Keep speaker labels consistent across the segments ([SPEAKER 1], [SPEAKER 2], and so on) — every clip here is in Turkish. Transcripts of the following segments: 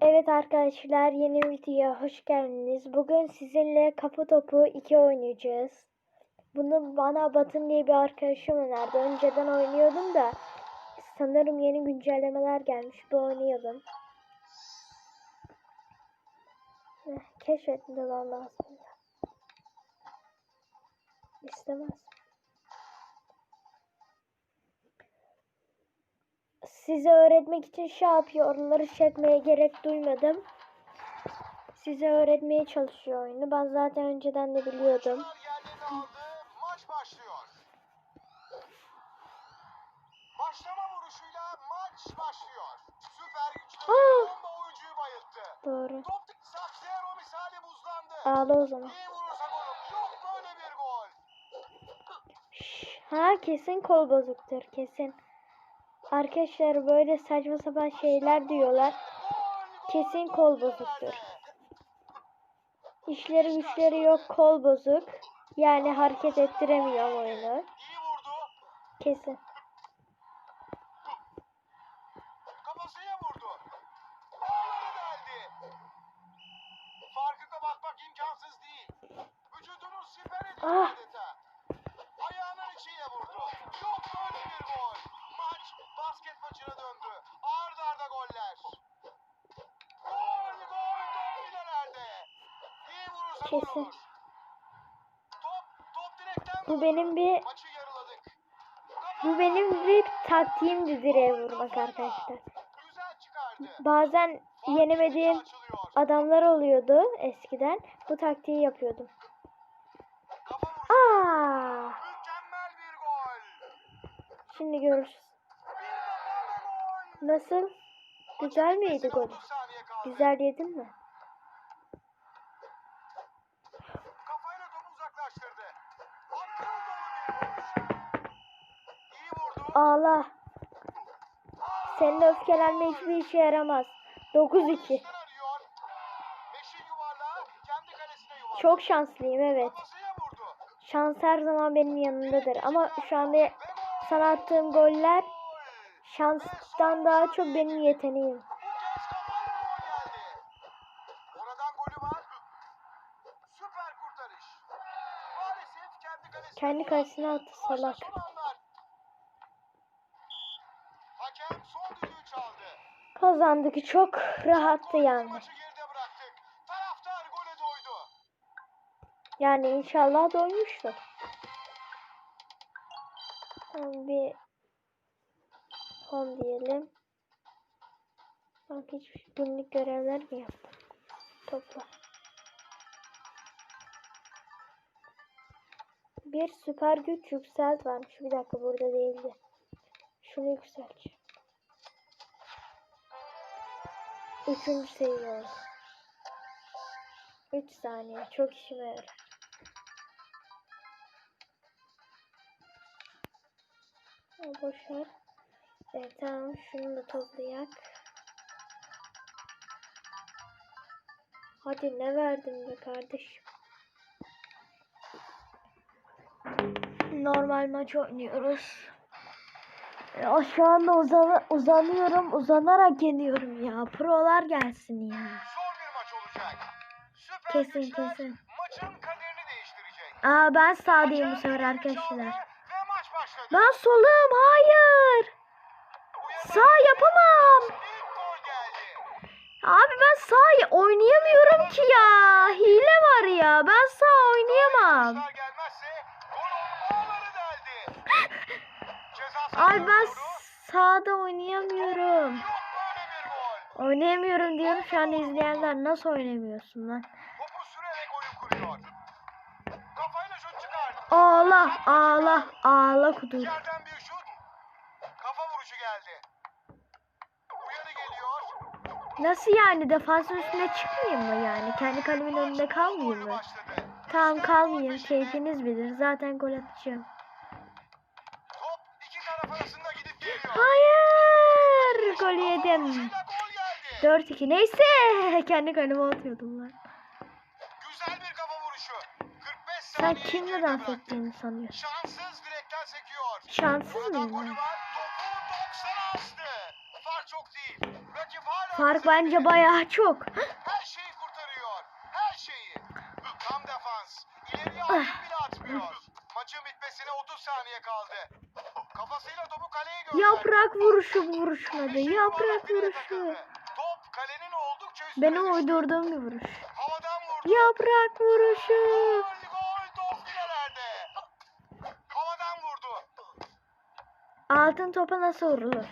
[SPEAKER 1] Evet arkadaşlar yeni videoya hoş geldiniz. Bugün sizinle kafa topu 2 oynayacağız. Bunu bana Batın diye bir arkadaşım önerdi. Önceden oynuyordum da sanırım yeni güncellemeler gelmiş. Bir oynayalım. Eh, Keşfetmedi vallahi aslında. İstemez. Size öğretmek için şey yapıyor. Onları çekmeye gerek duymadım. Size öğretmeye çalışıyor oyunu. Ben zaten önceden de biliyordum.
[SPEAKER 2] Maç başlıyor. Başlama vuruşuyla maç başlıyor. Süper güçlü bomba oyuncuyu bayılttı.
[SPEAKER 1] Doğru.
[SPEAKER 2] Top Saksero misali buzlandı.
[SPEAKER 1] Ağla o zaman.
[SPEAKER 2] İyi vurursa golüm. Yok böyle bir gol.
[SPEAKER 1] Şş, Ha kesin kol bozuktur kesin. Arkadaşlar böyle saçma sapan şeyler diyorlar. Kesin kol bozuktur. İşleri güçleri yok kol bozuk. Yani hareket ettiremiyor oyunu. Kesin.
[SPEAKER 2] Kafasıya Direkten
[SPEAKER 1] Bu benim bir bu benim bir taktiğimdi direğe vurmak arkadaşlar. Bazen yenemediğim adamlar oluyordu eskiden. Bu taktiği yapıyordum. Aa! Şimdi görürüz. Nasıl? Güzel miydi gol?
[SPEAKER 2] 30 saniye kaldı.
[SPEAKER 1] Güzel yedin mi?
[SPEAKER 2] Kafayla topu uzaklaştırdı. Akıl dolu bir vuruş. İyi vurdu.
[SPEAKER 1] Ağla. Senin öfkelenme hiçbir işe yaramaz. 9-2.
[SPEAKER 2] Üstten arıyor. Meşin yuvarlağı kendi kalesine yuvarladı.
[SPEAKER 1] Çok şanslıyım evet. Şans her zaman benim yanımdadır. Ama şu anda sana attığım goller
[SPEAKER 2] Gol.
[SPEAKER 1] şanstan daha çok benim yeteneğim.
[SPEAKER 2] Kendi kalesine
[SPEAKER 1] attı salak.
[SPEAKER 2] son anlar. Hakem son düdüğü çaldı.
[SPEAKER 1] Kazandık. Çok rahattı yani. Yani inşallah doymuştur. Tamam, bir home diyelim. Bak hiç günlük görevler mi yaptım? Topla. Bir süper güç yükselt varmış. Bir dakika burada değildi. Şunu yükselt. Üçüncü seviye oldu. 3 saniye. Çok işime yarar. Boşver. Evet tamam. Şunu da toplayak. Hadi ne verdin be kardeşim? Normal maç oynuyoruz. Ya şu anda uzan uzanıyorum. Uzanarak yeniyorum ya. Prolar gelsin ya.
[SPEAKER 2] Zor bir maç olacak. Süper
[SPEAKER 1] Kesin, kesin. Aa ben sağdayım bu sefer arkadaşlar. Ben solum. Hayır. Sağ yapamam. Abi ben sağ oynayamıyorum ki ya. Hile var ya. Ben sağ oynayamam.
[SPEAKER 2] Sahasına
[SPEAKER 1] ben sağda oynayamıyorum. Oynayamıyorum diyorum şu anda izleyenler. Nasıl oynamıyorsun lan? Ağla ağla ağla kudur.
[SPEAKER 2] Yerden bir şut. Kafa vuruşu geldi. Uyarı geliyor.
[SPEAKER 1] Nasıl yani defansın üstüne çıkmayayım mı yani? Kendi kalemin önünde kalmayayım mı? Tamam kalmayayım. Keyfiniz bilir. Zaten gol atacağım. Hayır. Gol yedim.
[SPEAKER 2] Vuruşuyla gol geldi.
[SPEAKER 1] 4-2 neyse. Kendi kaleme atıyordum lan.
[SPEAKER 2] Güzel bir kafa vuruşu. 45
[SPEAKER 1] Sen kimle dans ettiğini sanıyorsun?
[SPEAKER 2] Şanssız direkten sekiyor.
[SPEAKER 1] Şanssız mıyım
[SPEAKER 2] golü
[SPEAKER 1] ben?
[SPEAKER 2] var. Topu 90'a astı. Fark
[SPEAKER 1] bence bayağı çok.
[SPEAKER 2] Her şeyi kurtarıyor. Her şeyi. Tam defans. İleriye
[SPEAKER 1] Ah.
[SPEAKER 2] adım bile atmıyor. Maçın bitmesine 30 saniye kaldı. Kafasıyla topu kaleye gönderdi.
[SPEAKER 1] Yaprak vuruşu vuruşmadı. Yaprak vuruşu.
[SPEAKER 2] düştü.
[SPEAKER 1] uydurduğum bir vuruş.
[SPEAKER 2] Havadan vurdu.
[SPEAKER 1] Yaprak vuruşu. Altın topa nasıl vurulur?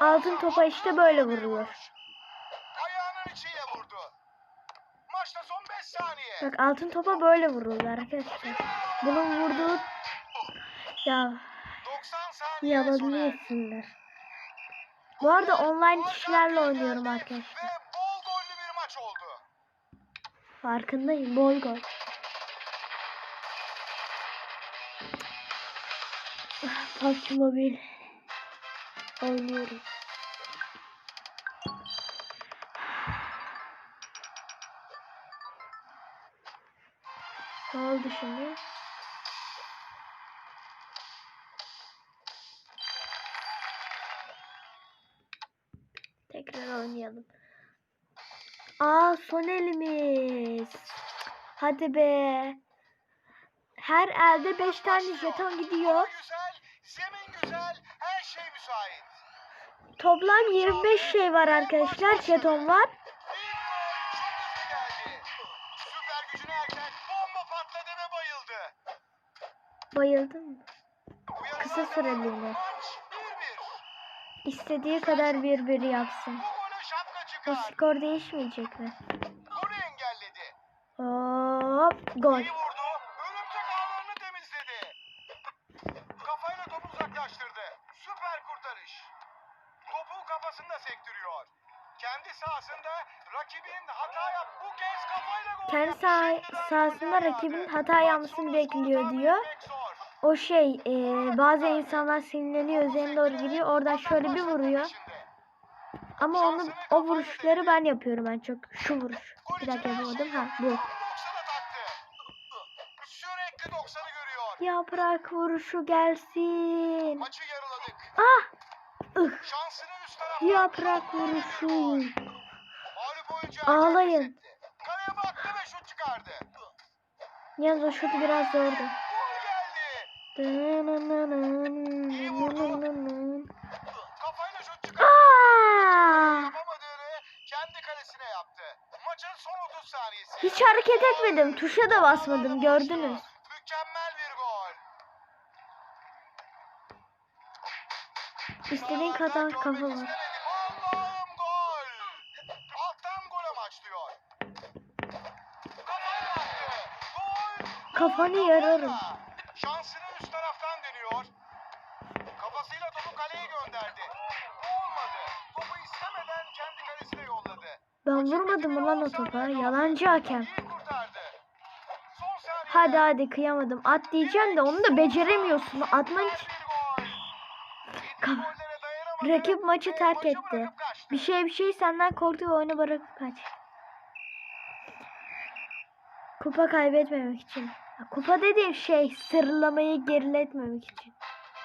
[SPEAKER 1] Altın topa işte böyle vurulur.
[SPEAKER 2] vuruş. Ayağının içiyle vurdu. Maçta son 5 saniye.
[SPEAKER 1] Bak altın topa böyle vurulur arkadaşlar. Bunun vurduğu ya
[SPEAKER 2] 90 saniye
[SPEAKER 1] yalanını
[SPEAKER 2] sona erdi.
[SPEAKER 1] yesinler. Bu arada online kişilerle oynuyorum arkadaşlar. Farkındayım. Bol gol. PUBG Mobile oynuyorum. Ne oldu şimdi? Oynayalım. Aa son elimiz. Hadi be. Her elde 5 tane jeton gidiyor.
[SPEAKER 2] Zemin güzel, her şey müsait.
[SPEAKER 1] Toplam 25 şey var arkadaşlar. Jeton var.
[SPEAKER 2] Süper gücüne erken bomba patladı ve bayıldı.
[SPEAKER 1] Bayıldın mı? Kısa süreliğine.
[SPEAKER 2] Maç 1-1.
[SPEAKER 1] İstediği kadar birbiri yapsın.
[SPEAKER 2] Bu
[SPEAKER 1] skor değişmeyecek mi?
[SPEAKER 2] Golü engelledi.
[SPEAKER 1] Hop gol.
[SPEAKER 2] İyi vurdu. Örümcek ağlarını temizledi. Kafayla topu uzaklaştırdı. Süper kurtarış. Topu kafasında sektiriyor. Kendi sahasında rakibin hata yap. Bu kez kafayla gol
[SPEAKER 1] Kendi sah sahasında rakibin hata yapmasını bekliyor
[SPEAKER 2] skoru
[SPEAKER 1] diyor. O şey e, bazı insanlar sinirleniyor üzerine doğru gidiyor. Oradan şöyle bir vuruyor. Ama onu o vuruşları ben yapıyorum en çok. Şu vuruş. Bir dakika yapamadım. Ha bu.
[SPEAKER 2] 90'a taktı. Sürekli 90'ı görüyor.
[SPEAKER 1] Yaprak vuruşu gelsin.
[SPEAKER 2] Maçı yarıladık.
[SPEAKER 1] Ah! Ih. Yaprak vuruşu. Ağlayın.
[SPEAKER 2] Kaleye baktı ve şut çıkardı.
[SPEAKER 1] Yalnız o şutu biraz zordu.
[SPEAKER 2] Gol geldi. Kafayla şut çıkardı.
[SPEAKER 1] Aa!
[SPEAKER 2] Yapamadığını kendi kalesine yaptı. Maçın son 30 saniyesi.
[SPEAKER 1] Hiç hareket etmedim. Tuşa da basmadım. Gördünüz.
[SPEAKER 2] Mükemmel bir gol.
[SPEAKER 1] İstediğin kadar kafa var.
[SPEAKER 2] istemedim. Allah'ım
[SPEAKER 1] Ben vurmadım mı lan o topa? Yalancı hakem. Hadi hadi kıyamadım. At diyeceğim de onu da beceremiyorsun. Atman Rakip maçı terk etti. Bir şey bir şey senden korktu ve oyunu bırakıp kaç. Kupa kaybetmemek için. Kupa dediğim şey sırlamayı geriletmemek için.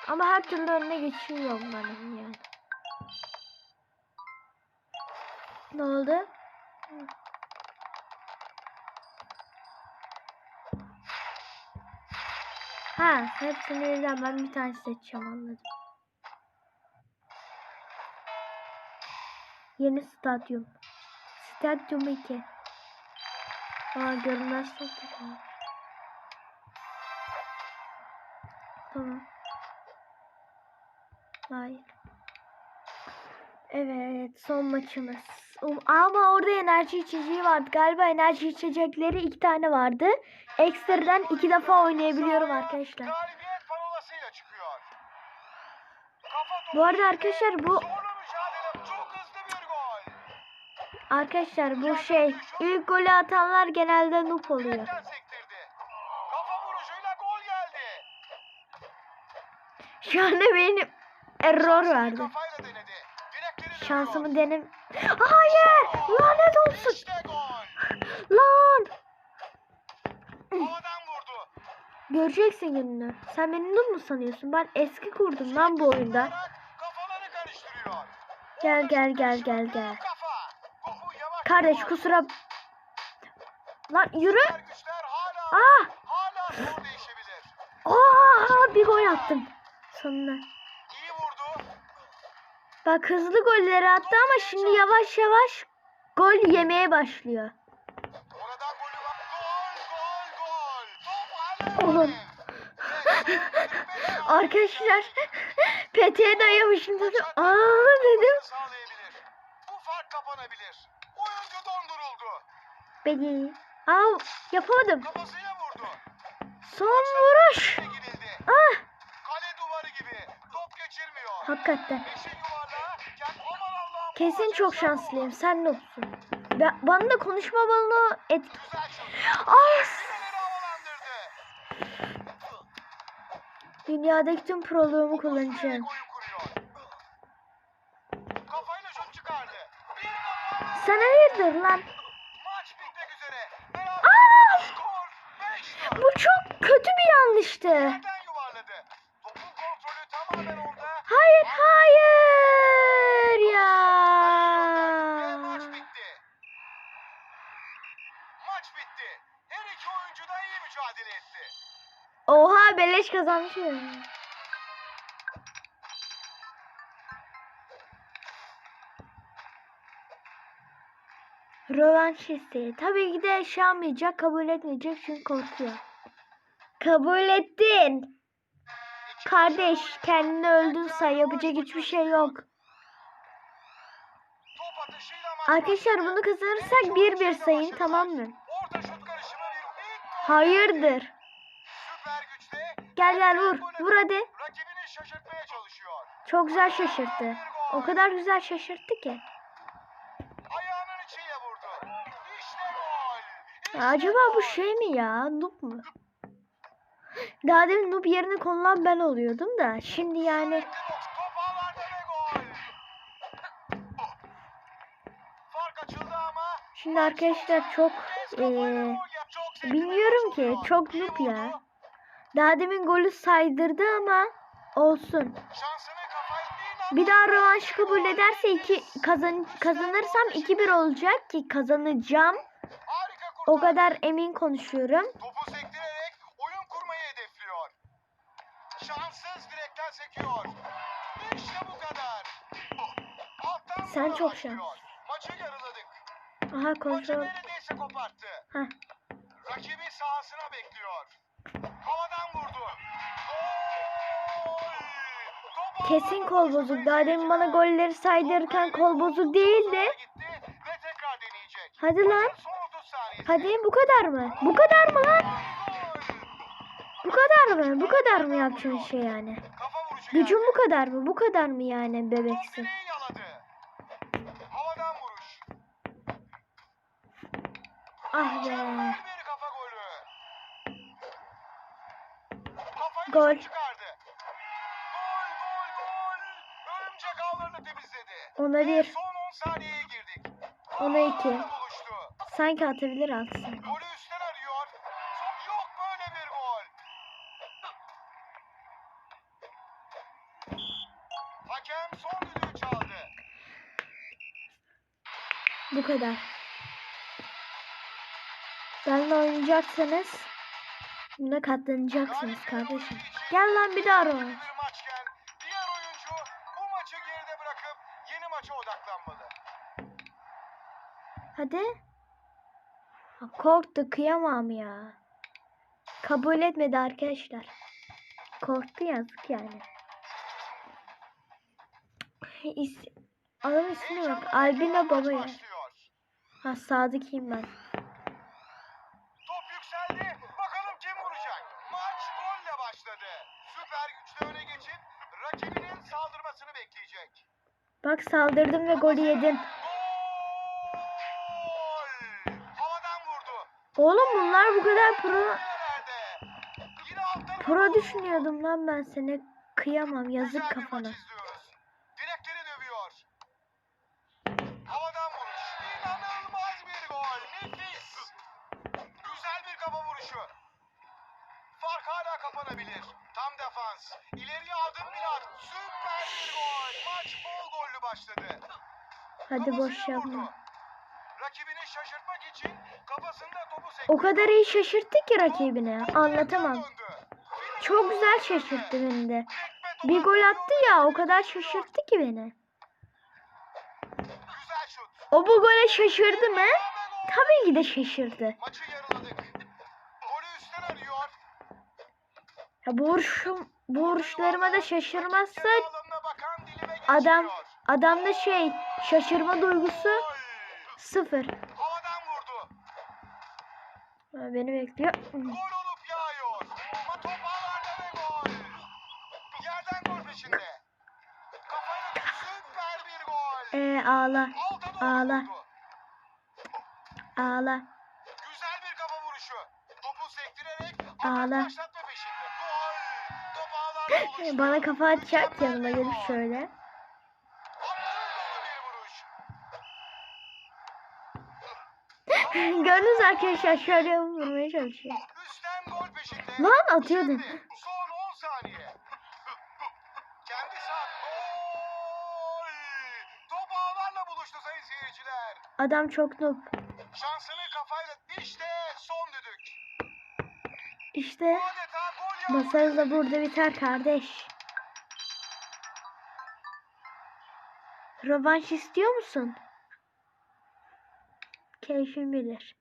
[SPEAKER 1] Ama her türlü önüne geçiyor benim yani. Ne oldu? Ha, hepsini birden ben bir tane seçeceğim anladım. Yeni stadyum. Stadyum 2. Aa görünmez stadyum. Tamam. Hayır. Evet son maçımız. Um, ama orada enerji içeceği vardı. Galiba enerji içecekleri iki tane vardı. Ekstradan iki defa oynayabiliyorum arkadaşlar. Bu arada arkadaşlar bu arkadaşlar bu şey ilk golü atanlar genelde noob oluyor. Şu anda benim error
[SPEAKER 2] dönüyor.
[SPEAKER 1] Şansımı denem. Hayır! Lanet olsun.
[SPEAKER 2] İşte.
[SPEAKER 1] Lan! Göreceksin gününü. Sen beni noob mu sanıyorsun? Ben eski kurdum lan bu oyunda. Gel gel gel gel gel. Kardeş kusura... Lan yürü.
[SPEAKER 2] Güçler hala
[SPEAKER 1] Ah! Aa, bir gol attım. Sonunda. Bak hızlı golleri attı ama şimdi yavaş yavaş gol yemeye başlıyor. Oğlum. Arkadaşlar peteğe dayamışım dedim. Aa dedim.
[SPEAKER 2] Bu fark kapanabilir. Oyuncu donduruldu.
[SPEAKER 1] Beni. Aa yapamadım. Son vuruş. Ah
[SPEAKER 2] Kale duvarı gibi. Top geçirmiyor.
[SPEAKER 1] hakikaten. Kesin çok şanslıyım. Sen noksun. Ben, bana da konuşma balonu et.
[SPEAKER 2] Güzel şut.
[SPEAKER 1] As! Dünyadaki tüm proluğumu kullanacağım. Sen hayırdır lan?
[SPEAKER 2] Maç bitmek üzere. Beraber
[SPEAKER 1] Aa!
[SPEAKER 2] skor 5-4.
[SPEAKER 1] Bu çok kötü bir yanlıştı.
[SPEAKER 2] Yerden yuvarladı. Topun kontrolü tamamen onda.
[SPEAKER 1] Hayır hayır
[SPEAKER 2] Ve
[SPEAKER 1] ya.
[SPEAKER 2] maç bitti. Maç bitti. Her iki oyuncu da iyi mücadele etti.
[SPEAKER 1] Oha beleş kazanmış ya. Rövanş isteği. Tabii ki de yapmayacak, kabul etmeyecek çünkü korkuyor. Kabul ettin. Kardeş kendini öldün say yapacak hiçbir şey yok. Arkadaşlar bunu kazanırsak bir bir sayın tamam mı? Hayırdır. Gel gel vur.
[SPEAKER 2] gol
[SPEAKER 1] Vur hadi.
[SPEAKER 2] Rakibini şaşırtmaya çalışıyor.
[SPEAKER 1] Çok güzel şaşırttı. O kadar güzel şaşırttı ki.
[SPEAKER 2] Ayağının içiyle vurdu. İşte gol.
[SPEAKER 1] Ya acaba bu şey mi ya? Noob mu? Daha demin noob yerine konulan ben oluyordum da. Şimdi yani
[SPEAKER 2] gol.
[SPEAKER 1] Şimdi arkadaşlar çok eee, bilmiyorum ki, çok noob ya. Daha demin golü saydırdı ama olsun. Bir daha rövanş kabul ederse iki kazan kazanırsam 2-1 olacak ki kazanacağım. O kadar emin konuşuyorum.
[SPEAKER 2] Topu sektirerek oyun kurmayı hedefliyor. Şanssız direkten sekiyor. İşte bu kadar. Alttan
[SPEAKER 1] Sen çok şanslısın.
[SPEAKER 2] Maçı yarıladık.
[SPEAKER 1] Aha
[SPEAKER 2] Maçı
[SPEAKER 1] kontrol.
[SPEAKER 2] neredeyse koparttı.
[SPEAKER 1] Heh.
[SPEAKER 2] Rakibi sahasına bekliyor. Havadan vurdu.
[SPEAKER 1] Kesin kol bozuk. Daha demin bana golleri saydırırken kol bozuk değildi. Hadi lan.
[SPEAKER 2] Maçın son 30 saniyesi.
[SPEAKER 1] Hadi bu kadar mı? Bu kadar mı lan? Bu kadar mı? Bu kadar mı yapacağın şey yani? Gücün bu kadar mı? Bu kadar mı yani bebeksin? Ah be.
[SPEAKER 2] Mükemmel bir kafa golü. Kafayı
[SPEAKER 1] Gol.
[SPEAKER 2] dışarı çıkardı. Gol gol gol. Örümcek ağlarını temizledi.
[SPEAKER 1] Ona bir,
[SPEAKER 2] son 10 saniyeye girdik.
[SPEAKER 1] ona iki. Sanki atabilir atsın.
[SPEAKER 2] Golü üstten arıyor. Yok böyle bir gol. Hakem son düdüğü çaldı.
[SPEAKER 1] Bu kadar. Benimle oynayacaksanız buna katlanacaksınız kardeşim. Gel lan bir daha
[SPEAKER 2] Böyle
[SPEAKER 1] rövanş.
[SPEAKER 2] bir maçken diğer oyuncu bu maçı geride bırakıp yeni maça odaklanmalı.
[SPEAKER 1] Hadi. Ha, Korktu kıyamam ya. Kabul etmedi arkadaşlar. Korktu yazık yani. İs Adam ismi yok. Albino baba ya. Ha Sadık'ıyım ben. Bak saldırdım ve golü yedin. Oğlum bunlar bu kadar pro pro düşünüyordum lan ben seni. Kıyamam yazık kafana.
[SPEAKER 2] izliyoruz. Direkleri dövüyor. Havadan vuruş. İnanılmaz bir gol. Nefis. Güzel bir kafa vuruşu. Fark hala kapanabilir. Tam defans. İleriye adım bile at. Süper bir gol. Maç bol gollü başladı.
[SPEAKER 1] Yapma.
[SPEAKER 2] Rakibini şaşırtmak için kafasında topu sekti.
[SPEAKER 1] O kadar iyi şaşırttı ki rakibini.
[SPEAKER 2] Top
[SPEAKER 1] Anlatamam. Çok güzel şaşırttı beni de. Bir gol attı ya o kadar şaşırttı ki beni. O bu gole şaşırdı mı? Tabii ki de şaşırdı.
[SPEAKER 2] Maçı yarıladık. Golü üstten arıyor.
[SPEAKER 1] Ya bu vuruşum, bu vuruşlarıma da şaşırmazsa adam. Adamda şey şaşırma duygusu sıfır. Beni bekliyor. Ee, ağla ağla. ağla.
[SPEAKER 2] Güzel bir kafa vuruşu. Topu sektirerek
[SPEAKER 1] Ağla. Bana kafa atacak yanıma gelip şöyle.
[SPEAKER 2] Akıl dolu bir vuruş.
[SPEAKER 1] Gördünüz arkadaşlar şöyle vurmaya çalışıyor. Lan atıyordun.
[SPEAKER 2] Şimdi son 10 saniye. Kendi sağ. Gol. Top ağlarla buluştu sayın seyirciler.
[SPEAKER 1] Adam çok noob.
[SPEAKER 2] Şansını kafayla işte son düdük.
[SPEAKER 1] İşte masaj da burada biter kardeş. Rövanş istiyor musun? Keyfin bilir.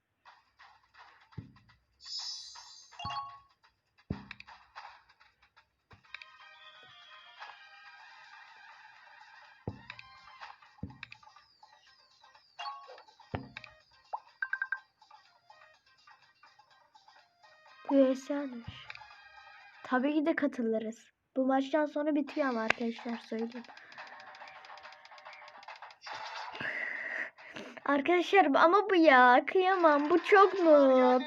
[SPEAKER 1] Güvenselmiş. Tabii ki de katılırız. Bu maçtan sonra bitiyor ama arkadaşlar söyleyeyim. Arkadaşlar ama bu ya kıyamam bu çok
[SPEAKER 2] başlıyor.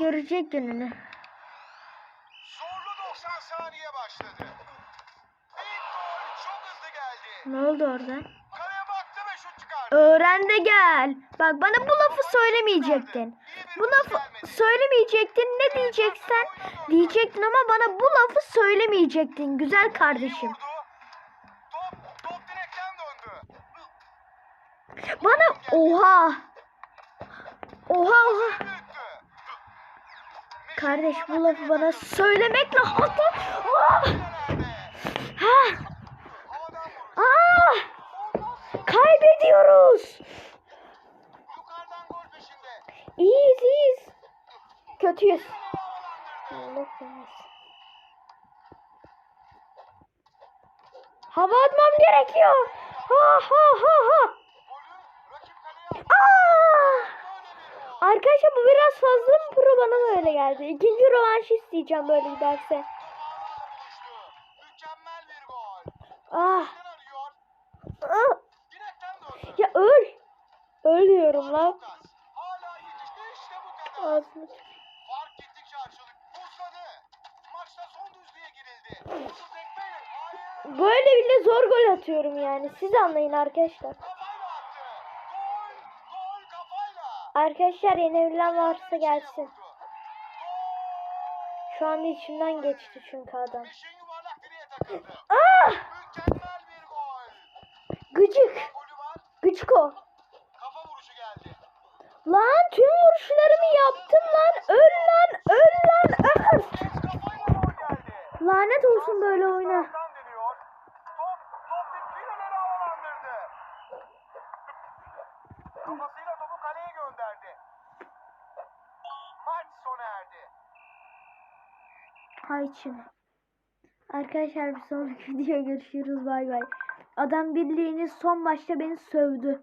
[SPEAKER 1] Görecek gününü.
[SPEAKER 2] Zorlu 90 saniye başladı.
[SPEAKER 1] Ne oldu orada? Öğren de gel. Bak bana bu lafı söylemeyecektin. Bu lafı söylemeyecektin. Ne diyeceksen diyecektin ama bana bu lafı söylemeyecektin güzel kardeşim. Bana oha. Oha oha. Kardeş bu lafı bana söylemekle hata. Ah! Ha!
[SPEAKER 2] Vuruş.
[SPEAKER 1] Ah! Kaybediyoruz. İyiyiz iyiyiz. Kötüyüz. Hava atmam gerekiyor. Ha ha ha ha. Aa! Arkadaşlar bu biraz fazla mı pro bana böyle geldi. İkinci rövanş isteyeceğim böyle giderse. Ah, ah. Ya öl. Ölüyorum lan.
[SPEAKER 2] Lucas. Hala yetişti. İşte bu kadar.
[SPEAKER 1] Ağzını-
[SPEAKER 2] Fark gittikçe açıldı. Buzladı. Maçta son düzlüğe girildi.
[SPEAKER 1] Böyle bile zor gol atıyorum yani. Siz anlayın arkadaşlar. Arkadaşlar yeni varsa
[SPEAKER 2] İçine
[SPEAKER 1] gelsin. Şu anda içimden geçti çünkü adam. Ah! Gıcık. Gıcık o. Lan tüm vuruşlarımı yaptım lan. Öl lan. Öl lan. Öl. Lanet olsun böyle oyuna.
[SPEAKER 2] Kafasıyla topu kaleye gönderdi. Maç sona erdi.
[SPEAKER 1] Hay içine. Arkadaşlar bir sonraki video görüşürüz. Bay bay. Adam birliğini son maçta beni sövdü.